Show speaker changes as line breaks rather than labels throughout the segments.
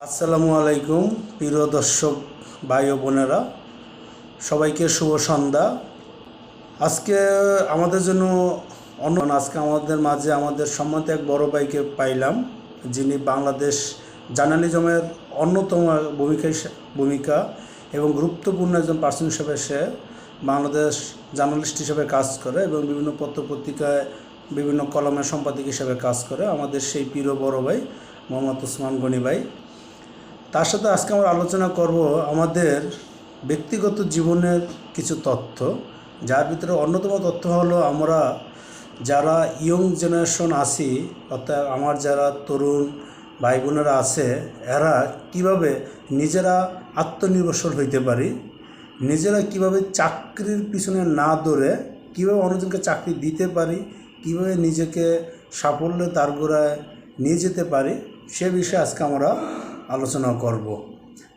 আসসালামু আলাইকুম, প্রিয় দর্শক ভাই ও বোনেরা। সবাইকে শুভ সন্ধ্যা। আজকে আমাদের জন্য অন্য আজকে আমাদের মাঝে আমাদের সম্মত এক বড় ভাইকে পাইলাম, যিনি বাংলাদেশ জার্নালিজমের অন্যতম ভূমিকা ভূমিকা এবং গুরুত্বপূর্ণ একজন পার্সন হিসেবে সে বাংলাদেশ জার্নালিস্ট হিসেবে কাজ করে এবং বিভিন্ন পত্র পত্রিকায় বিভিন্ন কলমের সম্পাদক হিসেবে কাজ করে। আমাদের সেই প্রিয় বড় ভাই মোহাম্মদ ওসমান গনি ভাই। তার সাথে আজকে আমরা আলোচনা করব আমাদের ব্যক্তিগত জীবনের কিছু তথ্য। যার ভিতরে অন্যতম তথ্য হলো আমরা যারা ইয়ং জেনারেশন আছি, অর্থাৎ আমার যারা তরুণ ভাই বোনেরা আছে, এরা কীভাবে নিজেরা আত্মনির্ভরশীল হইতে পারি, নিজেরা কীভাবে চাকরির পিছনে না দৌড়ে, কীভাবে অন্যজনকে চাকরি দিতে পারি, কীভাবে নিজেকে সাফল্যে তার গোড়ায় নিয়ে যেতে পারি, সে বিষয়ে আজকে আমরা আলোচনা করব।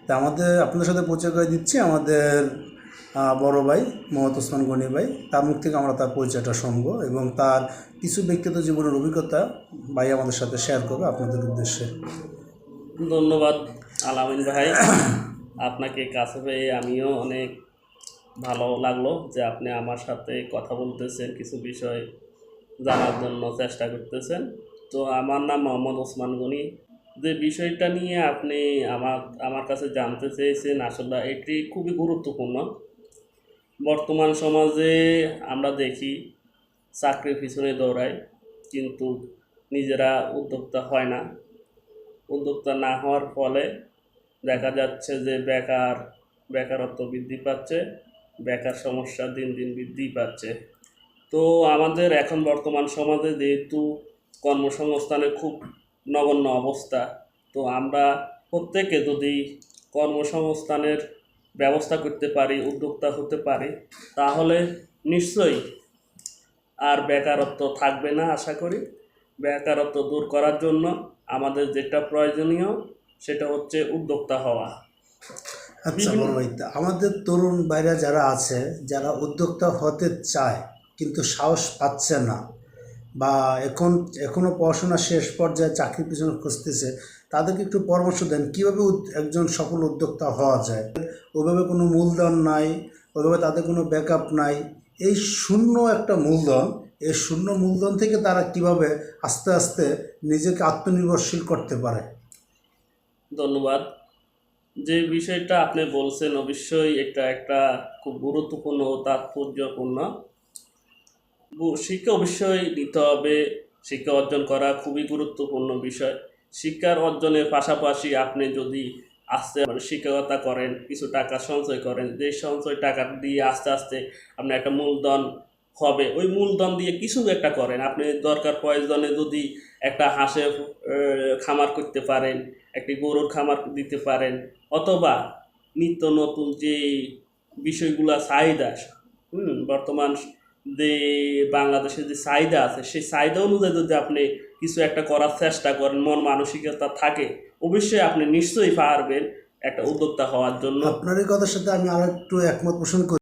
তা আমাদের, আপনাদের সাথে পরিচয় করে দিচ্ছি আমাদের বড় ভাই মোহাম্মদ ওসমান গনি ভাই। তার মুখ থেকে আমরা তার পরিচয়টা শুনব এবং তার কিছু ব্যক্তিগত জীবনের অভিজ্ঞতা ভাই আমাদের সাথে শেয়ার করবে আপনাদের উদ্দেশ্যে।
ধন্যবাদ আলামিন ভাই। আপনাকে কাছে পেয়ে আমিও অনেক ভালো লাগল যে আপনি আমার সাথে কথা বলতেছেন, কিছু বিষয় জানার জন্য চেষ্টা করতেছেন। তো আমার নাম মোহাম্মদ ওসমান গনি। যে বিষয়টা নিয়ে আপনি আমার আমার কাছে জানতে চেয়েছেন, আসলে এটি খুবই গুরুত্বপূর্ণ। বর্তমান সমাজে আমরা দেখি চাকরির পিছনে দৌড়ায়, কিন্তু নিজেরা উদ্যোক্তা হয় না। উদ্যোক্তা না হওয়ার ফলে দেখা যাচ্ছে যে বেকার, বেকারত্ব বৃদ্ধি পাচ্ছে, বেকার সমস্যা দিন দিন বৃদ্ধি পাচ্ছে। তো আমাদের এখন বর্তমান সমাজে যেহেতু কর্মসংস্থানে খুব নগণ্য অবস্থা। তো আমরা প্রত্যেকে যদি কর্মসংস্থানের ব্যবস্থা করতে পারি, উদ্যোক্তা হতে পারি, তাহলে নিশ্চয়ই আর বেকারত্ব থাকবে না আশা করি। বেকারত্ব দূর করার জন্য আমাদের যেটা প্রয়োজনীয় সেটা হচ্ছে উদ্যোক্তা হওয়া।
আচ্ছা আমাদের তরুণ ভাইরা যারা আছে, যারা উদ্যোক্তা হতে চায়, কিন্তু সাহস পাচ্ছে না বা এখন এখনও পড়াশোনা শেষ পর্যায়ে চাকরির পিছনে খুঁজতেছে, তাদেরকে একটু পরামর্শ দেন, কীভাবে একজন সফল উদ্যোক্তা হওয়া যায়? ওইভাবে কোনো মূলধন নাই ওভাবে তাদের কোনো ব্যাকআপ নাই। এই শূন্য একটা মূলধন, এই শূন্য মূলধন থেকে তারা কীভাবে আস্তে আস্তে নিজেকে আত্মনির্ভরশীল করতে পারে?
ধন্যবাদ। যে বিষয়টা আপনি বলছেন, অবশ্যই এটা একটা খুব গুরুত্বপূর্ণ তাৎপর্যপূর্ণ। শিক্ষা অবশ্যই নিতে হবে। শিক্ষা অর্জন করা খুবই গুরুত্বপূর্ণ বিষয়। শিক্ষার অর্জনের পাশাপাশি আপনি যদি আস্তে মানে শিক্ষকতা করেন, কিছু টাকা সঞ্চয় করেন, যে সঞ্চয় টাকা দিয়ে আস্তে আস্তে আপনার একটা মূলধন হবে, ওই মূলধন দিয়ে কিছু একটা করেন। আপনি দরকার প্রয়োজনে যদি একটা হাঁসের খামার করতে পারেন, একটি গরুর খামার দিতে পারেন, অথবা নিত্য নতুন যে বিষয়গুলো, চাহিদা, হুম, বর্তমান যে বাংলাদেশের যে চাহিদা আছে, সেই চাহিদা অনুযায়ী যদি আপনি কিছু একটা করার চেষ্টা করেন, মন মানসিকতা থাকে, অবশ্যই আপনি নিশ্চয়ই পারবেন একটা উদ্যোক্তা হওয়ার জন্য।
আপনার এই কথার সাথে আমি আরেকটু একমত পোষণ করি।